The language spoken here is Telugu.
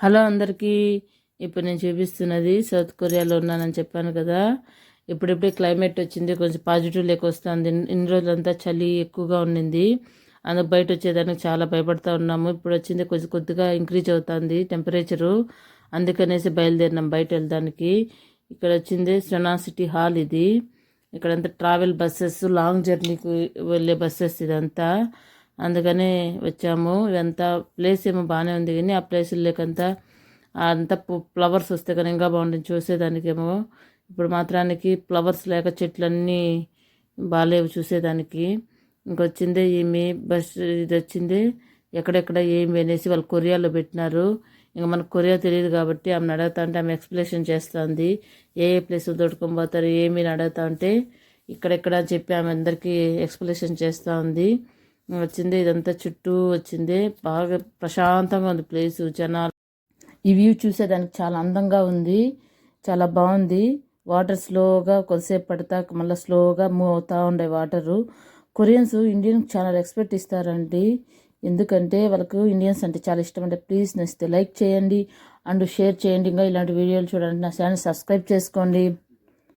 హలో అందరికీ ఇప్పుడు నేను చూపిస్తున్నది సౌత్ కొరియాలో ఉన్నానని చెప్పాను కదా. ఇప్పుడిప్పుడే క్లైమేట్ వచ్చింది కొంచెం పాజిటివ్ లేక వస్తుంది. ఇన్ని రోజులంతా చలి ఎక్కువగా ఉండింది. అందుకు బయట వచ్చేదానికి చాలా భయపడతా ఉన్నాము. ఇప్పుడు వచ్చింది కొంచెం కొద్దిగా ఇంక్రీజ్ అవుతుంది టెంపరేచరు అందుకనేసి బయలుదేరినాం బయట వెళ్ళడానికి. ఇక్కడ వచ్చింది సొనా సిటీ హాల్ ఇది. ఇక్కడంతా ట్రావెల్ బస్సెస్ లాంగ్ జర్నీకి వెళ్ళే బస్సెస్ ఇదంతా. అందుకని వచ్చాము. ఇదంతా ప్లేస్ ఏమో బాగానే ఉంది కానీ ఆ ప్లేస్ లేకంతా అంత ఫ్లవర్స్ వస్తే కానీ ఇంకా బాగుంటుంది. చూసేదానికేమో ఇప్పుడు మాత్రానికి ఫ్లవర్స్ లేక చెట్లన్నీ బాగాలేవు చూసేదానికి. ఇంకొచ్చింది ఈమె బస్ ఇది వచ్చింది. ఎక్కడెక్కడ ఏమి అనేసి వాళ్ళు కొరియాలో పెట్టినారు. ఇంకా మనకు కొరియా తెలియదు కాబట్టి ఆమె అడుగుతా అంటే ఆమె ఎక్స్ప్లెనేషన్ చేస్తుంది. ఏ ఏ ప్లేస్ దొడుకొని పోతారు ఏమి అడుగుతా ఉంటే ఇక్కడెక్కడ అని చెప్పి ఆమె అందరికీ ఎక్స్ప్లెనేషన్ చేస్తూ ఉంది వచ్చింది ఇదంతా చుట్టూ వచ్చింది. బాగా ప్రశాంతంగా ఉంది ప్లేస్ జనాలు. ఈ వ్యూ చూసేదానికి చాలా అందంగా ఉంది చాలా బాగుంది. వాటర్ స్లోగా కొద్దిసేపు పడతా మళ్ళీ స్లోగా మూవ్ అవుతూ ఉండే వాటరు. కొరియన్స్ ఇండియన్ చాలా రెస్పెక్ట్ ఇస్తారండి. ఎందుకంటే వాళ్ళకు ఇండియన్స్ అంటే చాలా ఇష్టం అంటే ప్లీజ్ నచ్చితే లైక్ చేయండి అండ్ షేర్ చేయండి. ఇంకా ఇలాంటి వీడియోలు చూడండి నా ఛానల్ సబ్స్క్రైబ్ చేసుకోండి.